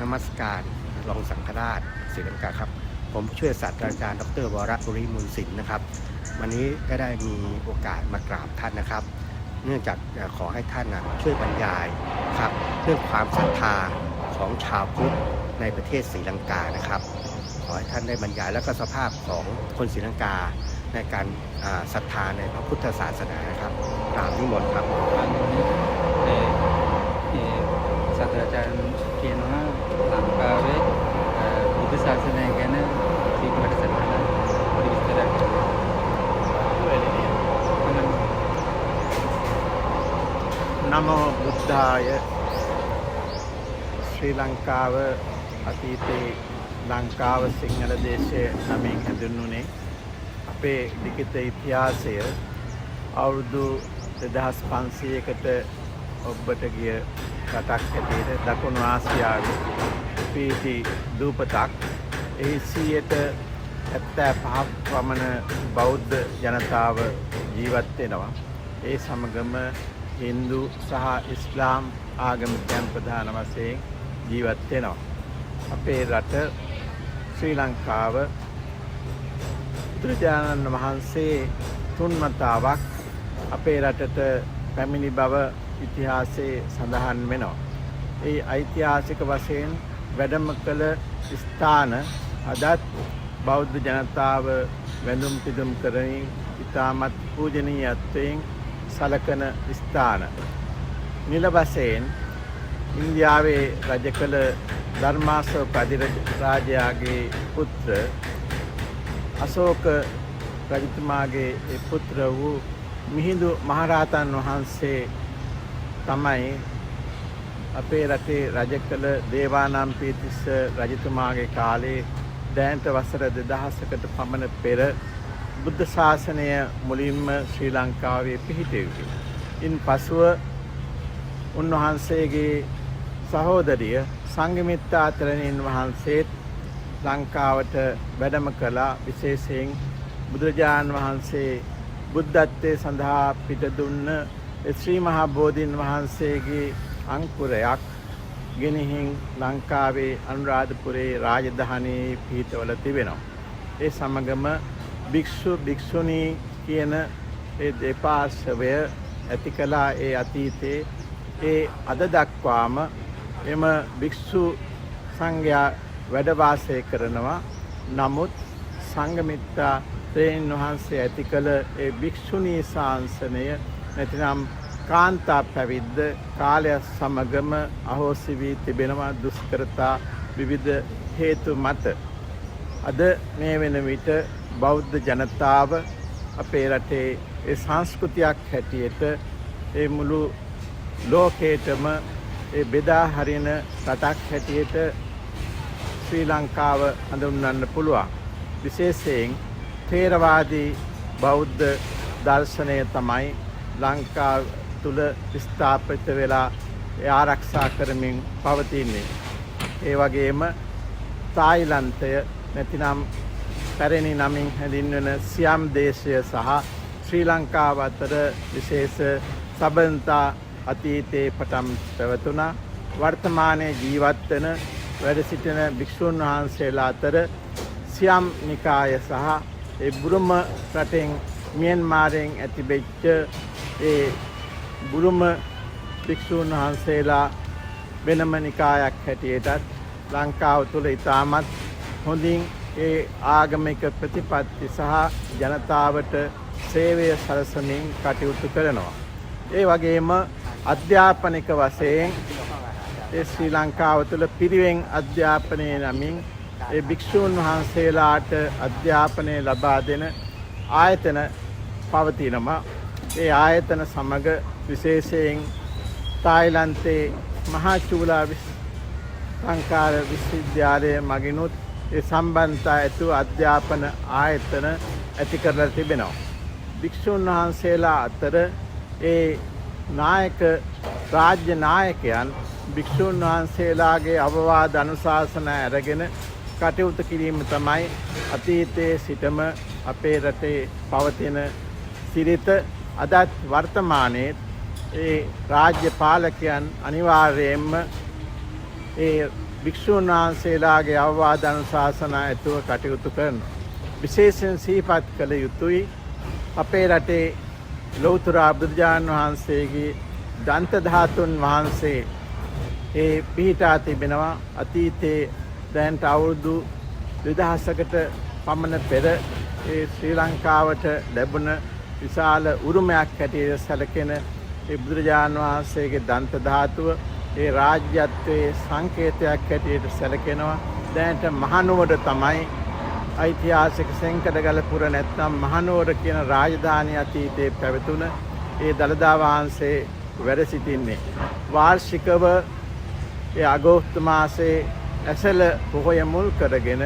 นมัสการรองสังฆราชศรีลังกาครับ ผมช่วยศาสตราจารย์ดรวรบุริมูลศิลป์นะครับ วันนี้ก็ได้มีโอกาสมากราบท่านนะครับ เนื่องจากขอให้ท่านช่วยบรรยายครับเรื่องความศรัทธาของชาวพุทธในประเทศศรีลังกานะครับ ขอให้ท่านได้บรรยายและก็สภาพของคนศรีลังกาในการศรัทธาในพระพุทธศาสนานครับตามนิมนต์ครับอันนี้ศาสตราจารย์ බුද්ධ ශාසනය ගැන සීක වැඩසටහන පොඩි විස්තරයක් කරන්න. නමෝ බුද්ධාය ශ්‍රී ලංකාව අතීතයේ ලංකාව සිංහල දේශය නමින් හැඳුන්වුණේ අපේ ලිඛිත ඉතිහාසය අවුරුදු දෙදහස් පන්සියකට ඔබ්බට ගිය රටක් හැටියට දකුණු ආසියාවේ පිහිටි දූපතක් එහි සීයට ඇත්තෑ පහක් පමණ බෞද්ධ ජනතාව ජීවත් වෙනවා. ඒ සමගම හින්දු සහ ඉස්ලාම් ආගමිකයන් ප්‍රධාන වශයෙන් ජීවත් වෙනවා. අපේ රට ශ්‍රී ලංකාව බුදුරජාණන් වහන්සේ තුන්මතාවක් අපේ රටට පැමිණි බව ඉතිහාසයේ සඳහන් වෙනවා. ඒ ඓතිහාසික වශයෙන් වැඩම කළ ස්ථාන අදත් බෞද්ධ ජනතාව වැඳුම් පිදුම් කරමින් ඉතාමත් පූජනීයත්වයෙන් සලකන ස්ථාන. නිල වශයෙන් ඉන්දියාවේ රජ කළ ධර්මාසව පදිරාජයාගේ පුත්‍ර අශෝක රජතුමාගේ ඒ පුත්‍ර වූ මිහිඳු මහරහතන් වහන්සේ තමයි අපේ රටේ රජ කළ දේවානම්පියතිස්ස රජතුමාගේ කාලේ දැනට වසර දෙදහසකට පමණ පෙර බුද්ධ ශාසනය මුලින්ම ශ්‍රී ලංකාවේ පිහිටෙව්වේ. ඉන් පසුව උන්වහන්සේගේ සහෝදරිය සංගමිත්තා තෙරණින් වහන්සේත් ලංකාවට වැඩම කළා විශේෂයෙන් බුදුරජාණන් වහන්සේ බුද්ධත්වයේ සඳහා පිට දුන්න ඒ ශ්‍රී මහා බෝධීන් වහන්සේගේ අංකුරයක් ගෙනihin ලංකාවේ අනුරාධපුරේ රාජධානී පිහිටවල තිබෙනවා. ඒ සමගම භික්ෂු භික්ෂුණී කියන ඒ දෙපාර්ශවය ඇති කළා ඒ අතීතයේ ඒ අද දක්වාම එම භික්ෂු සංඝයා වැඩ වාසය කරනවා. නමුත් සංඝමිත්තා තෙරණින් වහන්සේ ඇති කළ ඒ භික්ෂුණී ශාසනය නැතිනම් කාන්තා පැවිද්ද කාලය සමගම අහෝසි වී තිබෙනවා දුෂ්කරතා විවිධ හේතු මත. අද මේ වෙන විට බෞද්ධ ජනතාව අපේ රටේ ඒ සංස්කෘතියක් හැටියට ඒ මුළු ලෝකේටම ඒ බෙදා හරින රටක් හැටියට ශ්‍රී ලංකාව හඳුන්වන්න පුළුවන්. විශේෂයෙන් ථේරවාදී බෞද්ධ දර්ශනය තමයි ලංකා තුළ ස්ථාපිත වෙලා ඒ ආරක්ෂා කරමින් පවතින්නේ. ඒ වගේම තායිලන්තය නැතිනම් පැරණි නමින් හැඳින්වන සියම් දේශය සහ ශ්‍රී ලංකාව අතර විශේෂ සබන්තා අතීතයේ පටම් පැවතුනා වර්තමානයේ ජීවත්වන වැඩ සිටින භික්‍ෂූන් වහන්සේලා අතර සියම් නිකාය සහ ඒ බුරුම රටෙන් මියන්මාරයෙන් ඇතිබෙච්ච ඒ බුරුම භික්‍ෂූන් වහන්සේලා වෙනම නිකායක් හැටියටත් ලංකාව තුළ ඉතාමත් හොඳින් ඒ ආගමික ප්‍රතිපත්ති සහ ජනතාවට සේවය සලසමින් කටයුතු කරනවා. ඒ වගේම අධ්‍යාපනික වශයෙන් ඒ ශ්‍රී ලංකාව තුළ පිරිවෙන් අධ්‍යාපනය නමින් ඒ භික්‍ෂූන් වහන්සේලාට අධ්‍යාපනය ලබා දෙන ආයතන පවතිනවා. ඒ ආයතන සමග විශේෂයෙන් තායිලන්තේ මහාචූලා සංකාර විශ්වවිද්‍යාලය මගිනුත් ඒ සම්බන්ධතා ඇතු අධ්‍යාපන ආයතන ඇති කරලා තිබෙනවා. භික්‍ෂූන් වහන්සේලා අතර ඒ නායක රාජ්‍ය නායකයන් භික්‍ෂූන් වහන්සේලාගේ අවවාද අනුශාසන ඇරගෙන කටයුතු කිරීම තමයි අතීතයේ සිටම අපේ රටේ පවතින සිරිත අදත් වර්තමානයේ ඒ රාජ්‍ය පාලකයන් අනිවාර්යයෙන්ම ඒ භික්‍ෂූන් වහන්සේලාගේ අවවාද අනුශාසනා ඇතුව කටයුතු කරන. විශේෂෙන් සීපත් කළ යුතුයි අපේ රටේ ලෝතුරා බුදුරජාණන් වහන්සේගේ දන්තධාතුන් වහන්සේ ඒ පිහිටා තිබෙනවා අතීතයේ දැන්ට අවුරුදු විදහසකට පමණ පෙර ඒ ශ්‍රී ලංකාවට ලැබුණ විශාල උරුමයක් හැටියට සැලකෙන ඒ බුදුරජාණන් වහන්සේගේ දන්ත ධාතුව ඒ රාජ්‍යත්වයේ සංකේතයක් හැටියට සැලකෙනවා. දැනට මහනුවර තමයි ඓතිහාසික සෙංකඩගල පුර නැත්නම් මහනුවර කියන රාජධානී අතීතයේ පැවතුන ඒ දළදා වහන්සේ වැඩ සිටින්නේ. වාර්ෂිකව ඒ අගෝස්තු මාසේ ඇසල පොහොය මුල් කරගෙන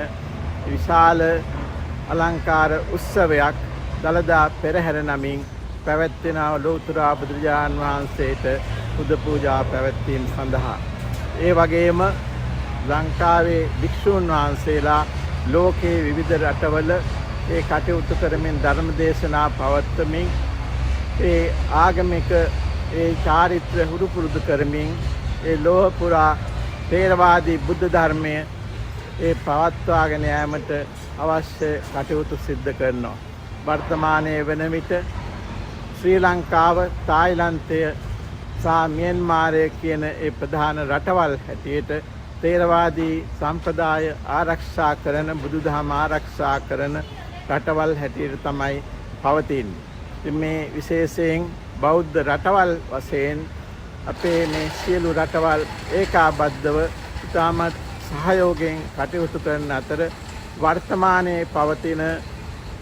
විශාල අලංකාර උත්සවයක් දළදා පෙරහැර නමින් පැවැත්වෙනව ලෝතුරා බුදුරජාණන් වහන්සේට පුද පූජා පැවැත්වීම සඳහා. ඒ වගේම ලංකාවේ භික්‍ෂූන් වහන්සේලා ලෝකයේ විවිධ රටවල ඒ කටයුතු කරමින් ධර්ම දේශනා පවත්වමින් ඒ ආගමික ඒ චාරිත්‍ර හුරු පුරුදු කරමින් ඒ ලෝහපුරා තේරවාදී බුද්ධ ධර්මය ඒ පවත්වාගෙන යෑමට අවශ්‍ය කටයුතු සිද්ධ කරනවා. වර්තමානය වන විට ශ්‍රී ලංකාව තායිලන්තය සහ මියන්මාරය කියන ඒ ප්‍රධාන රටවල් හැටියට තේරවාදී සම්ප්‍රදාය ආරක්ෂා කරන බුදුදහම ආරක්ෂා කරන රටවල් හැටියට තමයි පවතින්නේ. ඉතින් මේ විශේෂයෙන් බෞද්ධ රටවල් වශයෙන් අපේ මේ සියලු රටවල් ඒකාබද්ධව ඉතාමත් සහයෝගයෙන් කටයුතු කරන අතර වර්තමානයේ පවතින ඒ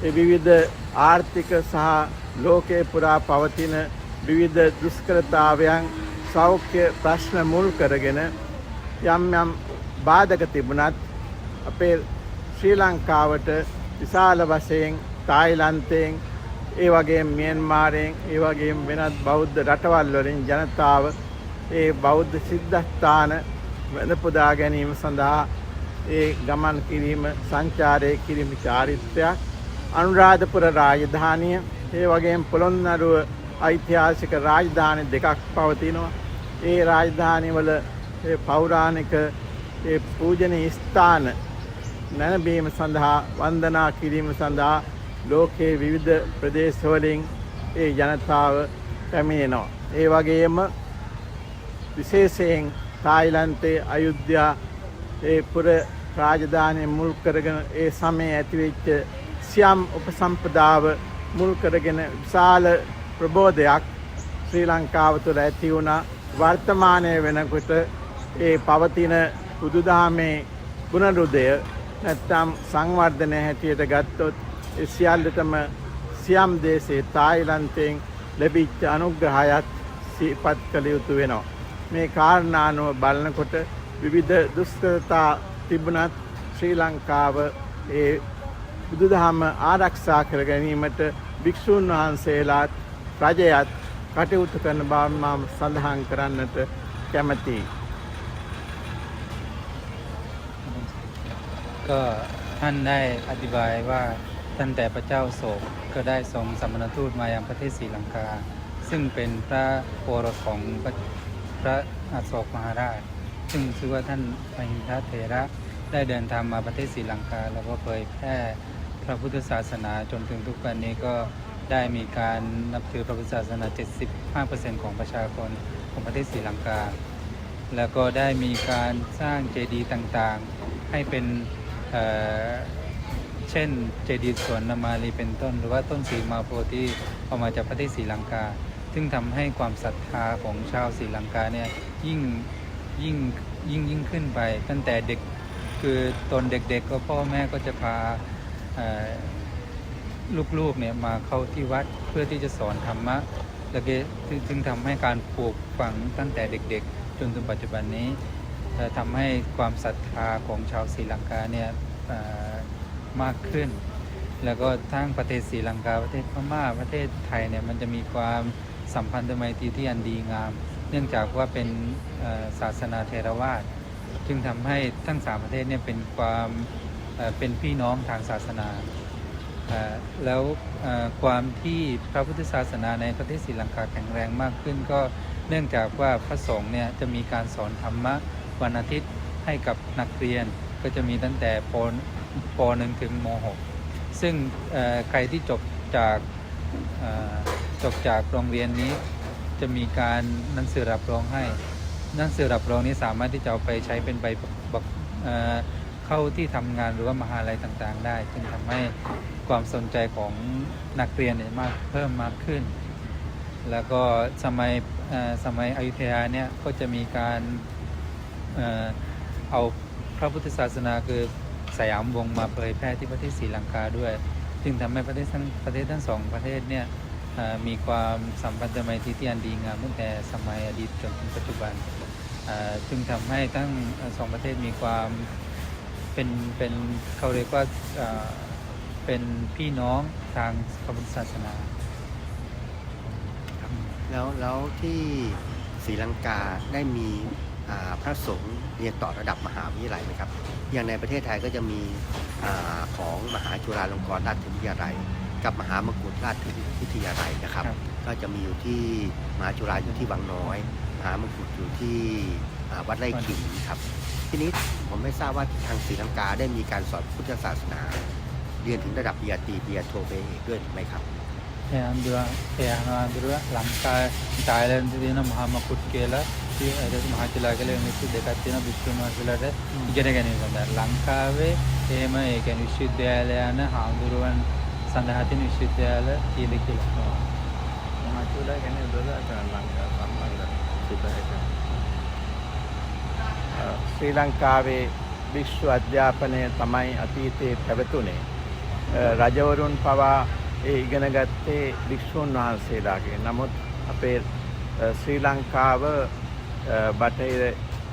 විවිධ ආර්ථික සහ ලෝකයේ පුරා පවතින විවිධ දුෂ්කරතාවයන් සෞඛ්‍ය ප්‍රශ්න මුල් කරගෙන යම් යම් බාධක තිබුණත් අපේ ශ්‍රී ලංකාවට විශාල වශයෙන් තායිලන්තයෙන් ඒ වගේ මියන්මාරයෙන් ඒ වගේ වෙනත් බෞද්ධ රටවල් වලින් ජනතාව ඒ බෞද්ධ සිද්ධස්ථාන වැඳපුදා ගැනීම සඳහා ඒ ගමන් කිරීම සංචාරය කිරීම චාරිත්‍රයක්. අනුරාධපුර රාජධානිය ඒ වගේම පොළොන්නරුව ඓතිහාසික රාජධානි දෙකක් පවතිනවා. ඒ රාජධානිවල ඒ පෞරාණික ඒ පූජනීය ස්ථාන නැනබීම සඳහා වන්දනා කිරීම සඳහා ලෝකයේ විවිධ ප්‍රදේශවලින් ඒ ජනතාව පැමිණෙනවා. ඒ වගේම විශේෂයෙන් තායිලන්තයේ අයුද්ධයා ඒ පුර රාජධානය මුල් කරගෙන ඒ සමයේ ඇතිවෙච්ච සියම් උපසම්පදාව මුල් කරගෙන විශාල ප්‍රබෝධයක් ශ්‍රී ලංකාව තුළ ඇති වුණා වර්තමානය වෙනකොට ඒ පවතින බුදුදහමේ ගුණරුදය නැත්තම් සංවර්ධනය හැටියට ගත්තොත් ඒ සියල්ලටම සියම් දේශේ තායිලන්තයෙන් ලැබිච්ච අනුග්‍රහයත් සිහිපත් කළ යුතු වෙනවා. මේ කාරණානුව බලනකොට විවිධ දුෂ්කරතා තිබුණත් ශ්‍රී ලංකාව ඒ බුදුදහම ආරක්ෂා කර ගැනීමට භික්‍ෂූන් වහන්සේලාත් රජයත් කටයුතු කරන බවමාම සඳහන් කරන්නට කැමතියි. ก็ท่านได้อธิบายว่าตั้งแต่พระเจ้าโศกก็ได้ทรงสมณทูตมายังประเทศศรีลังกา ซึ่งเป็นพระโอรสของพระพระอโศกมหาราช ซึ่งชื่อว่าท่านพหินทเถระได้เดินทางมาประเทศศรีลังกา แล้วก็เผยแพร่ พระพุทธศาสนาจนถึงทุกวันนี้ก็ได้มีการนับถือพระพุทธศาสนา 75%ของประชากรของประเทศศรีลังกา แล้วก็ได้มีการสร้างเจดีย์ต่างๆ ให้เป็นเเช่นเจดีย์สวนนามาลีเป็นต้น หรือว่าต้นสีมาโพธิ์ที่เอามาจากประเทศศรีลังกา ซึ่งทำให้ความศรัทธาของชาวศรีลังกาเนี่ยยิ่งยิ่งยิ่งยิ่งขึ้นไป ตั้งแต่เด็กคือตอนเด็กๆ ก็พ่อแม่ก็จะพา ลูกๆเนี่ยมาเข้าที่วัดเพื่อที่จะสอนธรรมะแล้วก็ซึ่งซึ่งทำให้การปลูกฝังตั้งแต่เด็กๆ จนถึงปัจจุบันนี้เอ่อทำให้ความศรัทธาของชาวศรีลังกาเนี่ยมากขึ้น แล้วก็ทั้งประเทศศรีลังกาประเทศพม่าประเทศไทยเนี่ยมันจะมีความสัมพันธไมตรีที่อันดีงาม เนื่องจากว่าเป็นศาสนาเทรวาสจึงทำให้ทั้งสามประเทศเนี่ยเป็นความ เป็นพี่น้องทางศาสนา แล้วความที่พระพุทธศาสนาในประเทศศรีลังกาแข็งแรงมากขึ้น ก็เนื่องจากว่าพระสงฆ์เนี่ยจะมีการสอนธรรมะวันอาทิตย์ให้กับนักเรียนก็จะมีตั้งแต่ปป .1 ถึงม .6 ซึ่งใครที่จบจากจบจากโรงเรียนนี้จะมีการหนังสือรับรองให้หนังสือรับรองนี้สามารถที่จะเอาไปใช้เป็นใบ เข้าที่ทำงานหรือว่ามหาลัยต่างๆ ได้จึงทำให้ความสนใจของนักเรียนเนี่ยมากเพิ่มมากขึ้น แล้วก็สมัยสมัยอยุธยาเนี่ยก็จะมีการเอาพระพุทธศาสนาคือสยามวงมาเผยแพร่ที่ประเทศศรีลังกาด้วย จึงทำให้ประเทศทั้งประเทศทั้งสองประเทศเนี่ยมีความสัมพันธไมตรีที่อันดีงามตั้งแต่สมัยอดีตจนถึงปัจจุบันจึงทำให้ทั้งสองประเทศมีความ เป็นเป็นเขาเรียกว่าเอ่อเป็นพี่น้องทางพระพุทธศาสนาแล้วแล้วที่ศรีลังกาได้มีอ่าพระสงฆ์เรียนต่อระดับมหาวิทยาลัยไหมครับ อย่างในประเทศไทยก็จะมีอาของมหาจุฬาลงกรณราชวิทยาลัย กับมหามกุฏราชวิทยาลัยนะครับครับก็จะมีอยู่ที่มหาจุฬาอยู่ที่วังน้อย มหามกุฏอยู่ที่อ่าวัดไร่ขิงครับ ทีนี้ ผมไม่ทราบว่าทางศรีลังกาได้มีการสอนพุทธศาสนา เรียนถึงระดับปริญญาตรีปริญญาโทปริญญาเอกด้วยไหมครับ Andhra, Andhra, Lanka, Thailand තියෙන මහමකුට් කියලා මහචලා කළ මිනිස්සු දෙකක් තියෙන විශ්ව මහසලට ඉගෙන ගැනීම සඳහා ලංකාවේ එහෙම ඒ කියන්නේ විශ්වවිද්‍යාල යන හාමුදුරුවන් සඳහා තියෙන විශ්වවිද්‍යාල කීයද කියලා. මහචුලා ගැන දොලා ලංකා සම්බන්ධ සිතට ශ්‍රී ලංකාවේ විශ්ව අධ්‍යාපනය තමයි අතීතයේ පැවතුනේ. අ, රජවරුන් පවා ඒ ඉගෙන ගත්තේ භික්‍ෂූන් වහන්සේලාගේ. නමුත් අපේ අ, ශ්‍රී ලංකාව අ, බටහිර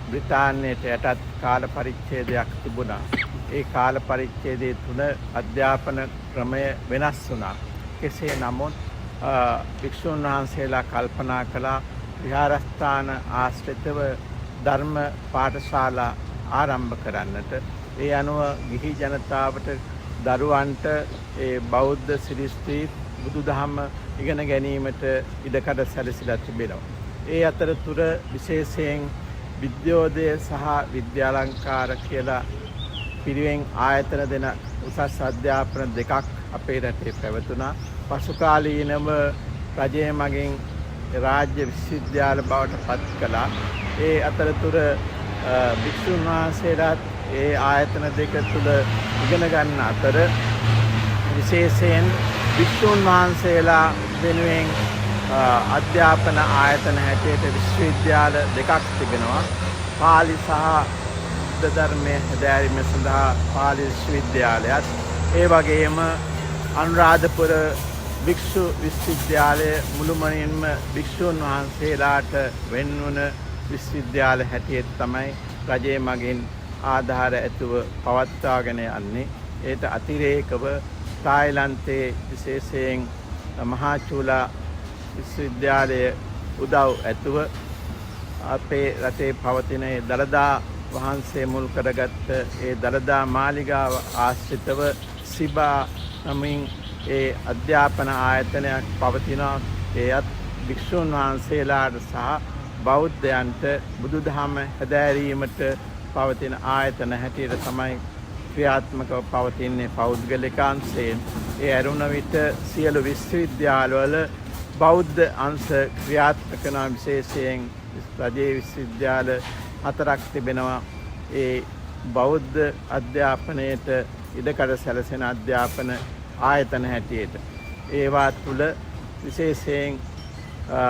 බ්‍රිතාන්‍යයට යටත් කාල පරිච්ඡේදයක් තිබුණා. ඒ කාල පරිච්ඡේදය තුළ අධ්‍යාපන ක්‍රමය වෙනස් වුණා. කෙසේ නමුත් අ, භික්‍ෂූන් වහන්සේලා කල්පනා කළා විහාරස්ථාන ආශ්‍රිතව ධර්ම පාඨශාලා ආරම්භ කරන්නට ඒ අනුව ගිහි ජනතාවට දරුවන්ට ඒ බෞද්ධ සිරිස්ත්‍රී බුදු දහම ඉගෙන ගැනීමට ඉඩකඩ සැලසිලා තිබෙනවා. ඒ අතරතුර විශේෂයෙන් විද්‍යෝදය සහ විද්‍යාලංකාර කියලා පිරිවෙන් ආයතන දෙන උසස් අධ්‍යාපන දෙකක් අපේ රටේ පැවතුනා. පසුකාලීනව රජය මගින් රාජ්‍ය විශ්වවිද්‍යාල බවට පත් කළා. ඒ අතරතුර අ, භික්‍ෂූන් වහන්සේලාත් ඒ ආයතන දෙක තුළ ඉගෙන ගන්න අතර විශේෂයෙන් භික්‍ෂූන් වහන්සේලා වෙනුවෙන් අ, අධ්‍යාපන ආයතන හැටියට විශ්වවිද්‍යාල දෙකක් තිබෙනවා. පාලි සහ බුද්ධ ධර්මය හැදෑරීම සඳහා පාලි විශ්වවිද්‍යාලයත් ඒ වගේම අනුරාධපුර භික්‍ෂු විශ්වවිද්‍යාලය මුළුමනින්ම භික්‍ෂූන් වහන්සේලාට වෙන්වන විශ්වවිද්‍යාල හැටියට තමයි රජය මගින් ආධාර ඇතුව පවත්වාගෙන යන්නේ. ඒට අතිරේකව තායිලන්තයේ විශේෂයෙන් මහාචූලා විශ්වවිද්‍යාලය උදව් ඇතුව අපේ රටේ පවතින ඒ දළදා වහන්සේ මුල් කරගත්ත ඒ දළදා මාලිගාව ආශ්‍රිතව සිබා නමින් ඒ අධ්‍යාපන ආයතනයක් පවතිනවා ඒත් භික්‍ෂූන් වහන්සේලාට සහ බෞද්ධයන්ට බුදුදහම හැදෑරීමට පවතින ආයතන හැටියට තමයි ක්‍රියාත්මකව පවතින්නේ පෞද්ගලිකාන්සයෙන් ඒ ඇරුණ විට සියලු විශ්වවිද්‍යාලවල බෞද්ධ අංශ ක්‍රියාත්මකනා විශේෂයෙන් රජයේ විශ්වවිද්‍යාල හතරක් තිබෙනවා ඒ බෞද්ධ අධ්‍යාපනයට ඉඩකඩ සැලසෙන අධ්‍යාපන ආයතන හැටියට. ඒවා තුළ විශේෂයෙන් අ,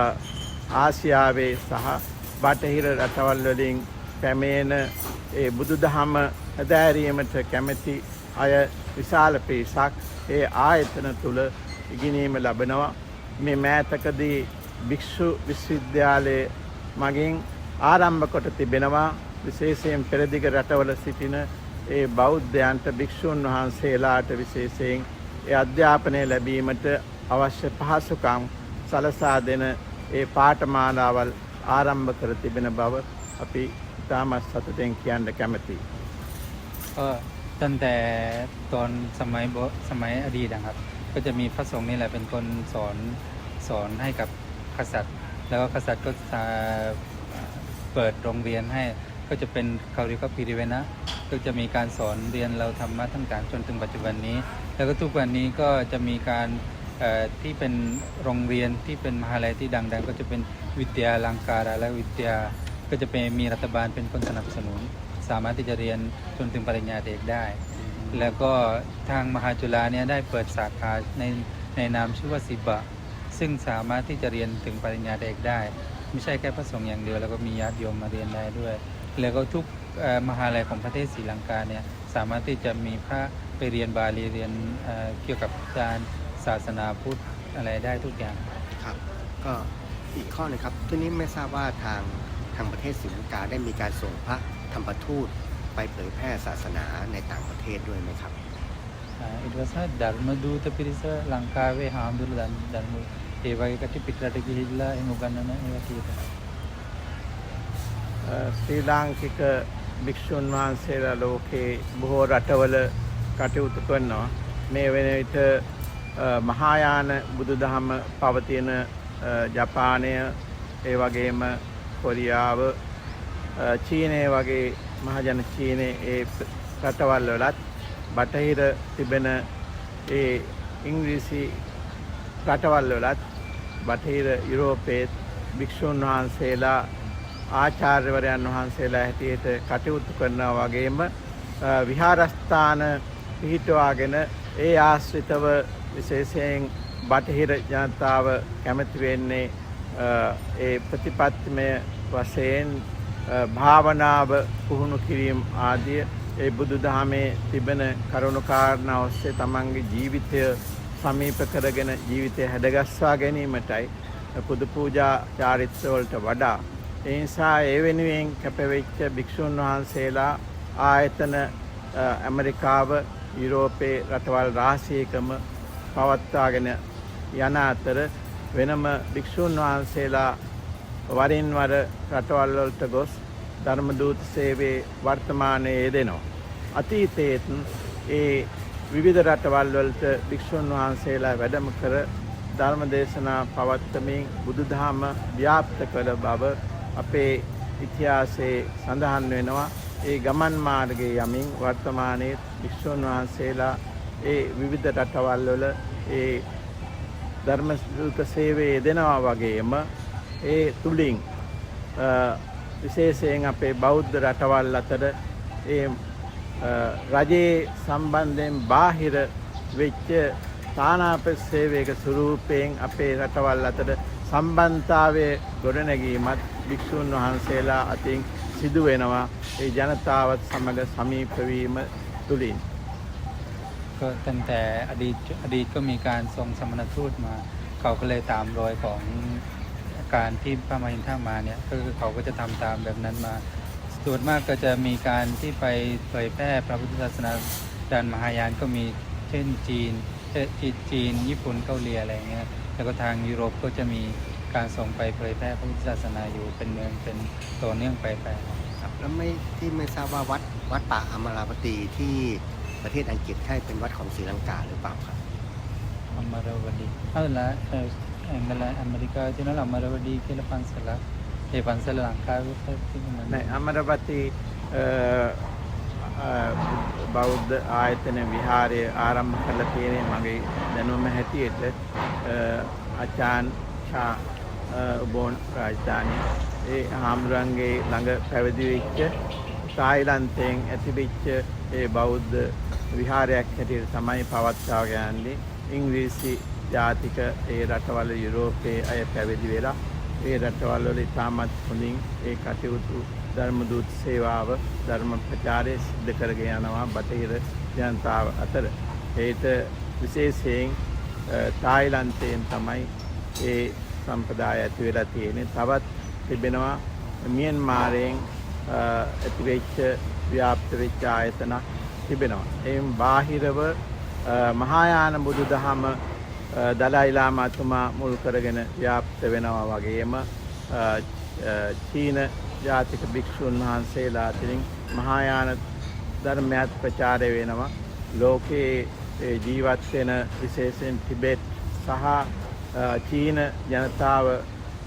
ආසියාවේ සහ බටහිර රටවල් වලින් පැමේන ඒ බුදු දහම හැදෑරීමට කැමැති අය විශාල පිරිසක් ඒ ආයතන තුළ ඉගෙනීම ලබනවා. මේ මෑතකදී භික්‍ෂු විශ්වවිද්‍යාලය මගින් ආරම්භ කොට තිබෙනවා. විශේෂයෙන් පෙරදිග රටවල සිටින ඒ බෞද්ධයන්ට භික්‍ෂූන් වහන්සේලාට විශේෂයෙන් ඒ අධ්‍යාපනය ලැබීමට අවශ්‍ය පහසුකම් සලසා දෙන ඒ පාඨමාලාවල් ආරම්භ කර තිබෙන බව අපි ඉතාමත් සතුටෙන් කියන්න කැමතියි. ก็ตั้งแต่ตอนสมัยโบสมัยอดีตนะครับ ก็จะมีพระสงฆ์นี่แหละเป็นคนสอนสอนให้กับกษัตริย์ แล้วก็กษัตริย์ก็จะเปิดโรงเรียนให้ ก็จะเป็นเขาเรียกว่าพิริเวนะก็จะมีการสอนเรียนเราธรรมะทั้งการจนถึงปัจจุบันนี้ แล้วก็ทุกวันนี้ก็จะมีการเอ่อ ที่เป็นโรงเรียนที่เป็นมหาลัยที่ดังๆ ก็จะเป็นวิทยาลังการและวิทยาก็จะเป็นมีรัฐบาลเป็นคนสนับสนุน สามารถที่จะเรียนจนถึงปริญญาเอกได้ แล้วก็ทางมหาจุฬาเนี่ยได้เปิดสาขาในในนามชื่อว่าสิบะ ซึ่งสามารถที่จะเรียนถึงปริญญาเอกได้ ไม่ใช่แค่พระสงฆ์อย่างเดียว แล้วก็มีญาติโยมมาเรียนได้ด้วย แล้วก็ทุกมหาลัยของประเทศศรีลังกาเนี่ยสามารถที่จะมีพระไปเรียนบาลีเรียนเกี่ยวกับการ ศาสนาพุทธอะไรได้ทุกอย่าง ครับ ก็อีกข้อหนึงครับทีนี้ไม่ทราบว่าทางทางประเทศศรีลังกาได้มีการส่งพระธรรมทูตไปเผยแพร่ศาสนาในต่างประเทศด้วยไหมครับ Uh, it was a ධර්මදූත පිරිස ලංකාවේ හාමුදුරු ධර්ම ඒ වගේ කට පිටරට ගිහිල්ලා එහෙම උගන්වන ඒවා කියනවා. ශ්‍රී ලාංකික භික්‍ෂූන් වහන්සේලා ලෝකයේ බොහෝ රටවල කටයුතු කරනවා. මේ වෙන විට අ, මහායාන බුදු දහම පවතින අ, ජපානය ඒ වගේම කොරියාව අ, චීනය වගේ මහජන චීනය ඒ ප- රටවල් වලත් බටහිර තිබෙන ඒ ඉංග්‍රීසි රටවල් වලත් බටහිර යුරෝපේත් භික්‍ෂූන් වහන්සේලා ආචාර්යවරයන් වහන්සේලා හැටියට කටයුතු කරනවා වගේම අ, විහාරස්ථාන පිහිටවාගෙන ඒ ආශ්‍රිතව විශේෂයෙන් බටහිර ජනතාව කැමති වෙන්නේ අ, ඒ ප්‍රතිපත්තිමය වශයෙන් අ, භාවනාව පුහුණු කිරීම ආදිය ඒ බුදු දහමේ තිබෙන කරුණුකාරණ ඔස්සේ තමන්ගේ ජීවිතය සමීප කරගෙන ජීවිතය හැඩගස්වා ගැනීමටයි පුද පූජා චාරිත්‍රවලට වඩා. ඒ නිසා ඒ වෙනුවෙන් කැපවෙච්ච භික්‍ෂූන් වහන්සේලා ආයතන අ, ඇමරිකාව යුරෝපයේ රටවල් රාශයකම පවත්වාගෙන යන අතර වෙනම භික්‍ෂූන් වහන්සේලා වරින් වර රටවල්වලට ගොස් ධර්මදූත සේවේ වර්තමානයේ යෙදෙනවා. අතීතයේත් ඒ විවිධ රටවල් වලට භික්‍ෂූන් වහන්සේලා වැඩම කර ධර්ම දේශනා පවත්වමින් බුදුදහම ව්‍යාප්ත කළ බව අපේ ඉතිහාසයේ සඳහන් වෙනවා. ඒ ගමන් මාර්ගයේ යමින් වර්තමානයේ භික්‍ෂූන් වහන්සේලා ඒ විවිධ රටවල් වල ඒ ධර්මදූත සේවයේ යෙදෙනවා වගේම ඒ තුලින් අ, විශේෂයෙන් අපේ බෞද්ධ රටවල් අතර ඒ අ, රජයේ සම්බන්ධයෙන් බාහිර වෙච්ච තානාප සේවයක ස්වරූපයෙන් අපේ රටවල් අතර සම්බන්ධතාවය ගොඩනැගීමත් භික්‍ෂූන් වහන්සේලා අතින් සිදු වෙනවා ඒ ජනතාවත් සමඟ සමීපවීම තුළින්. ก็ตั้งแต่อดีตอดีตก็มีการทรงสมณทูตมา เขาก็เลยตามรอยของการที่พระมหินทามาเนี่ยก็คือเขาก็จะทำตามแบบนั้นมา ส่วนมากก็จะมีการที่ไปเผยแพร่พระพุทธศาสนาด้านมหายานก็มีเช่นจีนเช่นจีนจีน ญี่ปุ่นเกาหลีอะไรเงี้ยแล้วก็ทางยุโรปก็จะมีการส่งไปเผยแพร่พระพุทธศาสนาอยู่เป็นเมืองเป็นต่อเนื่องไปไปครับแล้วไม่ที่ไม่ทราบว่าวัดวัดป่าอมราปตีที่ ประเทศอังกฤษใช่เป็นวัดของศรีลังกาหรือเปล่าครับ අමරවඩි හදල ඇංගල ඇමරිකා තිනල අමරවඩී කියල පන්සල ඒ පන්සල ලංකාව නෑ අමරපති අ, අ, බෞද්ධ ආයතන විහාරය ආරම්භ කරල තියෙනේ මගේ දැනුවම හැටියට අ, අචාන් ශා උබෝන් රාජධානය ඒ හාමුදුරන්ගේ ළඟ පැවිදිවෙච්ච තායිලන්තයෙන් ඇතිබිච්ච ඒ බෞද්ධ විහාරයක් හැටියට තමයි පවත්වාගයන්නේ ඉංග්‍රීසි ජාතික ඒ රටවල යුරෝපයේ අය පැවිදි වෙලා ඒ රටවල්වල ඉතාමත් හොඳින් ඒ කටයුතු ධර්මදූත සේවාව ධර්ම ප්‍රචාරය සිද්ධ කරගෙන යනවා බටහිර ජනතාව අතර. ඒට විශේෂයෙන් අ, තායිලන්තයෙන් තමයි ඒ සම්පදාය ඇති වෙලා තියෙන්නේ. තවත් තිබෙනවා මියන්මාරයෙන් අ, ඇතිවෙච්ච ව්‍යාප්ත වෙච්ච ආයතනක් තිබෙනවා. එයින් බාහිරව අ, මහායාන බුදු දහම දලයිලාමතුමා මුල් කරගෙන ව්‍යාප්ත වෙනවා වගේම අ, අ, චීන ජාතික භික්‍ෂූන් වහන්සේලා අතිරින් මහායාන ධර්මයත් ප්‍රචාරය වෙනවා. ලෝකයේ ඒ ජීවත් වෙන විශේෂයෙන් ටිබෙට් සහ අ, චීන ජනතාව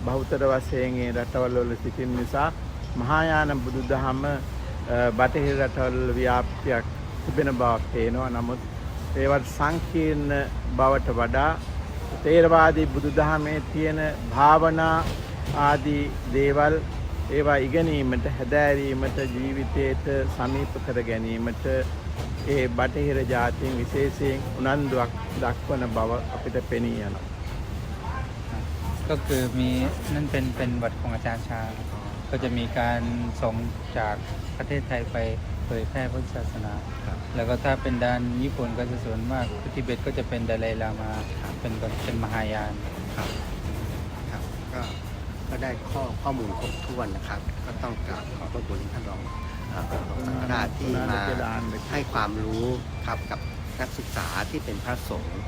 බහුතර වශයෙන් ඒ රටවල් වල සිටින නිසා මහායාන බුදුදහම අ, බටහිර රටවල් ව්‍යාප්තියක් තිබෙන බවක් පේනවා. නමුත් ඒවත් සංකීර්ණ බවට වඩා තේරවාදී බුදුදහමේ තියෙන භාවනා ආදී දේවල් ඒවා ඉගෙනීමට හැදෑරීමට ජීවිතයට සමීප කර ගැනීමට ඒ බටහිර ජාතීන් විශේෂයෙන් උනන්දුවක් දක්වන බව අපිට පෙනී යනවා. ก็คือมีนั่นเป็นเป็นวัดของอาจารย์ชา ก็จะมีการส่งจาก ประเทศไทยไปเผยแพร่พุทธศาสนา ครับ แล้วก็ถ้าเป็นด้านญี่ปุ่นก็จะส่วนมากทิเบตก็จะเป็นไดไลลามาเป็นเป็นมหายาน ครับครับก็ก็ได้ข้อข้อมูลครบถ้วนนะครับ ก็ต้องกราบขอบพระคุณท่านรองเอ่อรองสังฆราชที่มาให้ความรู้ครับกับนักศึกษาที่เป็นพระสงฆ์